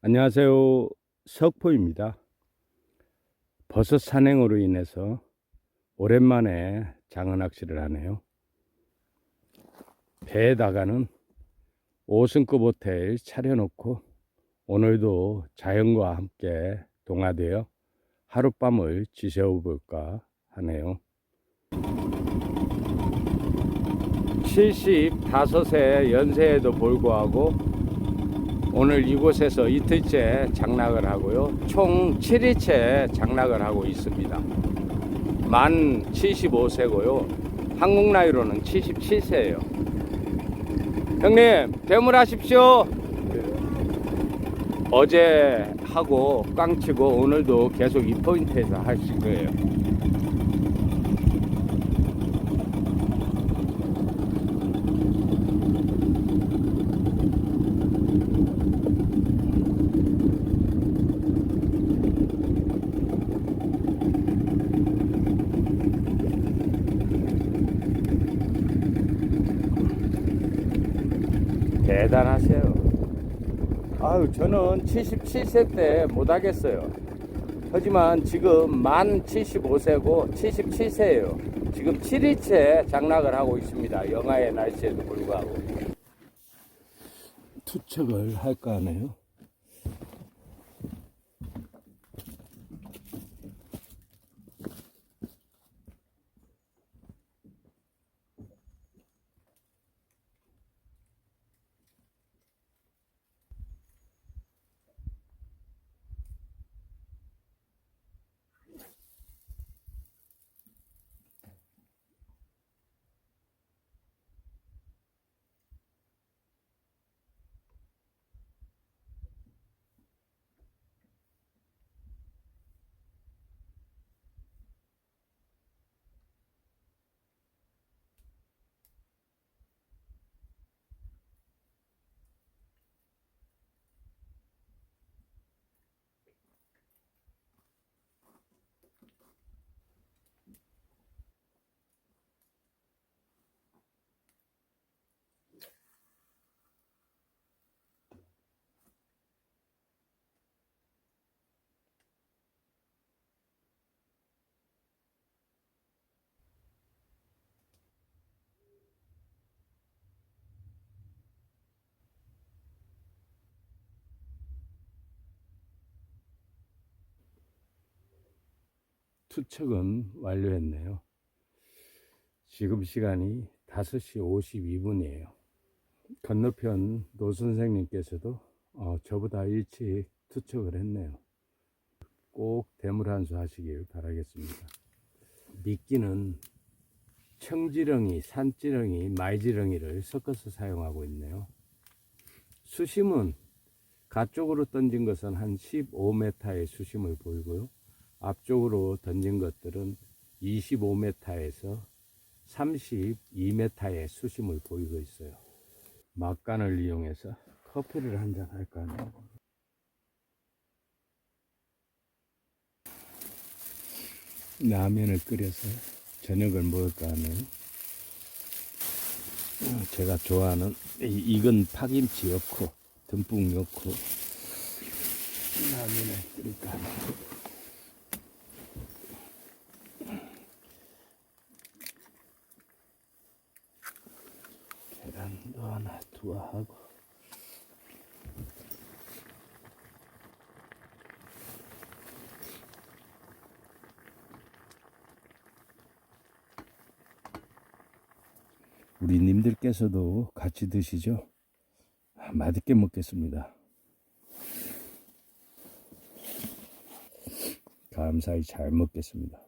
안녕하세요. 석포입니다. 버섯 산행으로 인해서 오랜만에 장어 낚시를 하네요. 배에다가는 5승급 호텔 차려놓고 오늘도 자연과 함께 동화되어 하룻밤을 지새워볼까 하네요. 75세 연세에도 불구하고 오늘 이곳에서 이틀째 장락을 하고요. 총 7일째 장락을 하고 있습니다. 만 75세고요. 한국 나이로는 77세예요. 형님, 대물하십시오. 어제 하고 깡치고 오늘도 계속 이 포인트에서 하실 거예요. 대단하세요. 아유, 저는 77세 때 못하겠어요. 하지만 지금 만 75세고 77세예요. 지금 7일째 장락을 하고 있습니다. 영하의 날씨에도 불구하고. 투척을 할까 하네요. 투척은 완료했네요. 지금 시간이 5시 52분이에요. 건너편 노 선생님께서도 어, 저보다 일찍 투척을 했네요. 꼭 대물 한수 하시길 바라겠습니다. 미끼는 청지렁이, 산지렁이, 마이지렁이를 섞어서 사용하고 있네요. 수심은 가쪽으로 던진 것은 한 15m의 수심을 보이고요. 앞쪽으로 던진 것들은 25m에서 32m의 수심을 보이고 있어요. 막간을 이용해서 커피를 한 잔 할까 하네요. 라면을 끓여서 저녁을 먹을까. 어, 제가 좋아하는 이- 익은 파김치 넣고 듬뿍 넣고 라면을 끓일까 하네요. 계란도 하나 투하하고 우리 님들께서도 같이 드시죠? 아, 맛있게 먹겠습니다. 감사히 잘 먹겠습니다.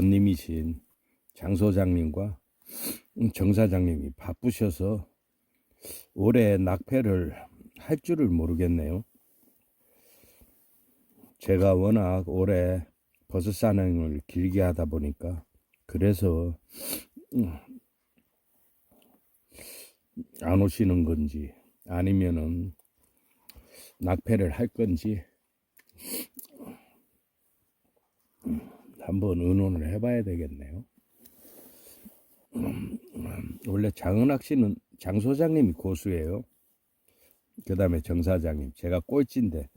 번님이신 장 소장님과 음, 정 사장님이 바쁘셔서 올해 낙패를 할 줄을 모르겠네요. 제가 워낙 올해 버섯 산행을 길게 하다 보니까 그래서 음, 안 오시는 건지 아니면은 낙패를 할 건지 음, 한번 의논을 해봐야 되겠네요. 음, 원래 장은학 씨는 장 소장님이 고수예요. 그 다음에 정 사장님, 제가 꼴찌인데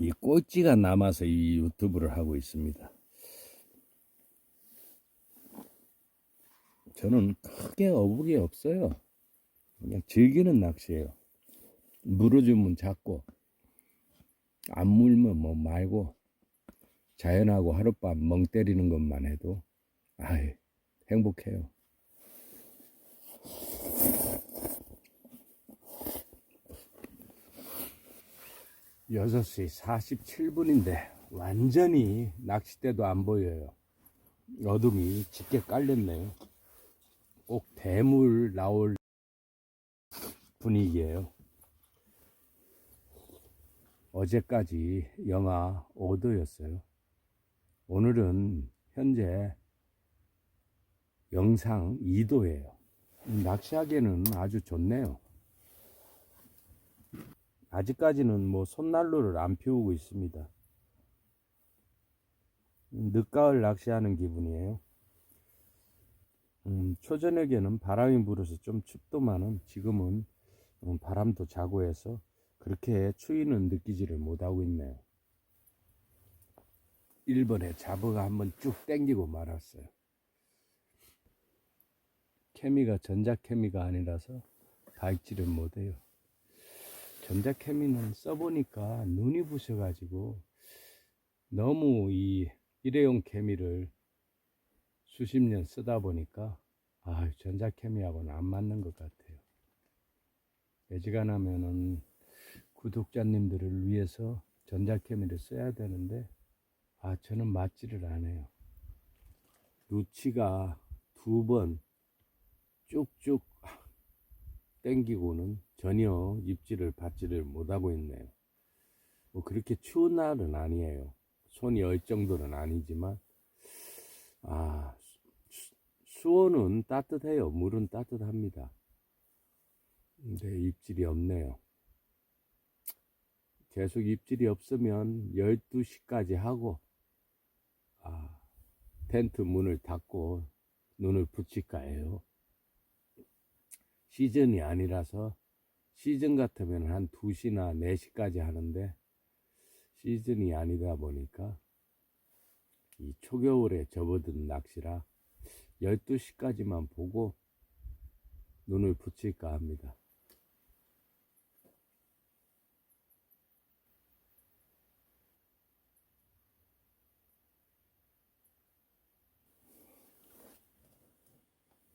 이 꼴찌가 남아서 이 유튜브를 하고 있습니다. 저는 크게 어복이 없어요. 그냥 즐기는 낚시예요. 물어주면 잡고 안 물면 뭐 말고 자연하고 하룻밤 멍 때리는 것만 해도 아이 행복해요. 여섯 시 47분인데 완전히 낚싯대도 안 보여요. 어둠이 짙게 깔렸네요. 꼭 대물 나올 분위기예요. 어제까지 영하 5도였어요. 오늘은 현재 영상 2도예요. 낚시하기에는 아주 좋네요. 아직까지는 뭐 손난로를 안 피우고 있습니다. 늦가을 낚시하는 기분이에요. 음, 초저녁에는 바람이 불어서 좀 춥더만은 지금은 음, 바람도 자고 해서 그렇게 추위는 느끼지를 못하고 있네요. 1번에 잡어가 한번 쭉 땡기고 말았어요. 케미가 전자케미가 아니라서 밝지를 못해요. 전자케미는 써보니까 눈이 부셔가지고 너무 이 일회용 케미를 수십 년 쓰다 보니까 아 전자케미하고는 안 맞는 것 같아요. 애지간하면은 구독자님들을 위해서 전자케미를 써야 되는데 아 저는 맞지를 않아요. 루치가 두 번 쭉쭉 땡기고는 전혀 입질을 받지를 못하고 있네요. 뭐 그렇게 추운 날은 아니에요. 손이 얼 정도는 아니지만 아 수- 수온은 따뜻해요. 물은 따뜻합니다. 근데 입질이 없네요. 계속 입질이 없으면 12시까지 하고 아, 텐트 문을 닫고 눈을 붙일까 해요. 시즌이 아니라서 시즌 같으면 한 2시나 4시까지 하는데 시즌이 아니다 보니까 이 초겨울에 접어든 낚시라 12시까지만 보고 눈을 붙일까 합니다.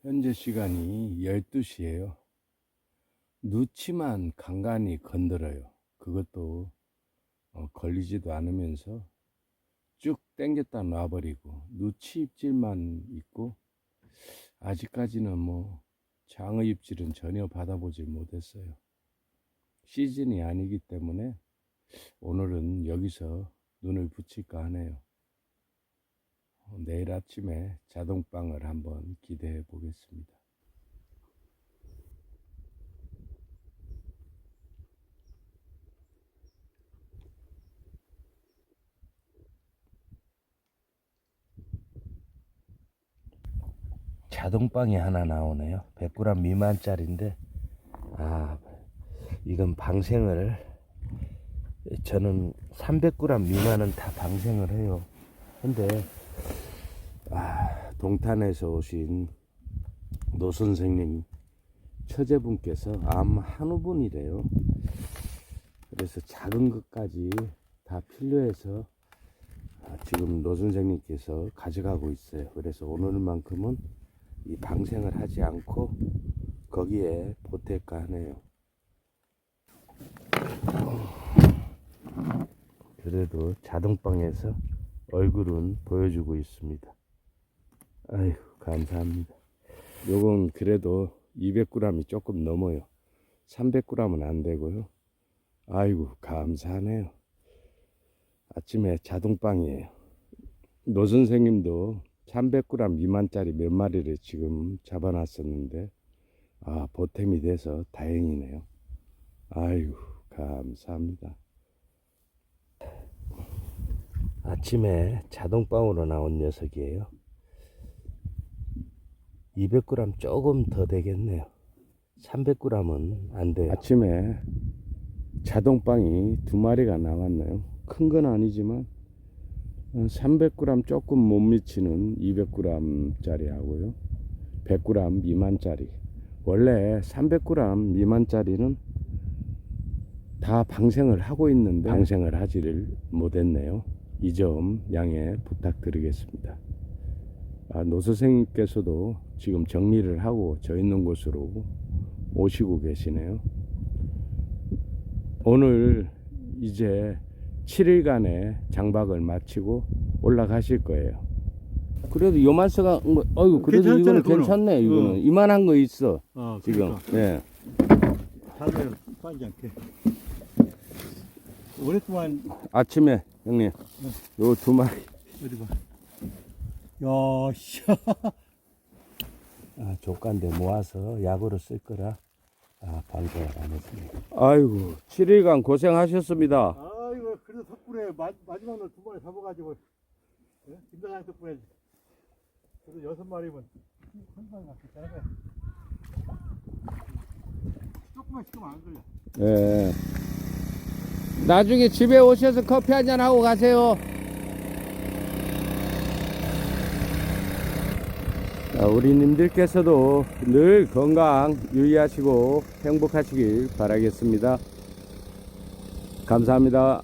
현재 시간이 12시예요. 누치만 간간히 건드려요. 그것도 어, 걸리지도 않으면서 쭉 당겼다 놔버리고 누치 입질만 있고 아직까지는 뭐 장어 입질은 전혀 받아보지 못했어요. 시즌이 아니기 때문에 오늘은 여기서 눈을 붙일까 하네요. 어, 내일 아침에 자동방을 한번 기대해 보겠습니다. 자동방이 하나 나오네요. 100g 미만짜리인데, 아, 이건 방생을, 저는 300g 미만은 다 방생을 해요. 근데, 아, 동탄에서 오신 노 선생님 처제분께서 암 한우분이래요. 그래서 작은 것까지 다 필요해서 아, 지금 노 선생님께서 가져가고 있어요. 그래서 오늘만큼은 이 방생을 하지 않고 거기에 보탤까 하네요. 그래도 자동방에서 얼굴은 보여주고 있습니다. 아휴 감사합니다. 요건 그래도 200g이 조금 넘어요. 300g은 안 되고요. 아이고, 감사하네요. 아침에 자동빵이에요. 노 선생님도 300g 미만짜리 몇 마리를 지금 잡아놨었는데, 아, 보탬이 돼서 다행이네요. 아이고, 감사합니다. 아침에 자동빵으로 나온 녀석이에요. 200g 조금 더 되겠네요. 300g은 안 돼요. 아침에 자동빵이 두 마리가 나왔네요. 큰 건 아니지만 300g 조금 못 미치는 200g짜리 하고요. 100g 미만 짜리. 원래 300g 미만 짜리는 다 방생을 하고 있는데 방생을 하지를 못했네요. 이 점 양해 부탁드리겠습니다. 아, 노 선생님께서도 지금 정리를 하고 저 있는 곳으로 오시고 계시네요. 오늘 이제 7일간의 장박을 마치고 올라가실 거예요. 그래도 요만서가 어이구 그래도 괜찮잖아, 이거는. 괜찮네 이거는 응. 이만한 거 있어 어, 지금 그러니까. 예 달래 빠지지 않게. 오랫동안 아침에 형님 요두 마리 어디 봐. 야, 씨. 아, 조카인데 모아서 약으로 쓸 거라 아, 방송을 안 했습니다. 아이고, 7일간 고생하셨습니다. 아이고, 그래도 덕분에 마, 마지막으로 두 마리 잡아가지고, 예? 김사장 덕분에 그래도 여섯 마리면 한 마리 갖고 되는 거야. 조금만 시키면 안 걸려. 예. 나중에 집에 오셔서 커피 한잔 하고 가세요. 우리 님들께서도 늘 건강 유의하시고 행복하시길 바라겠습니다. 감사합니다.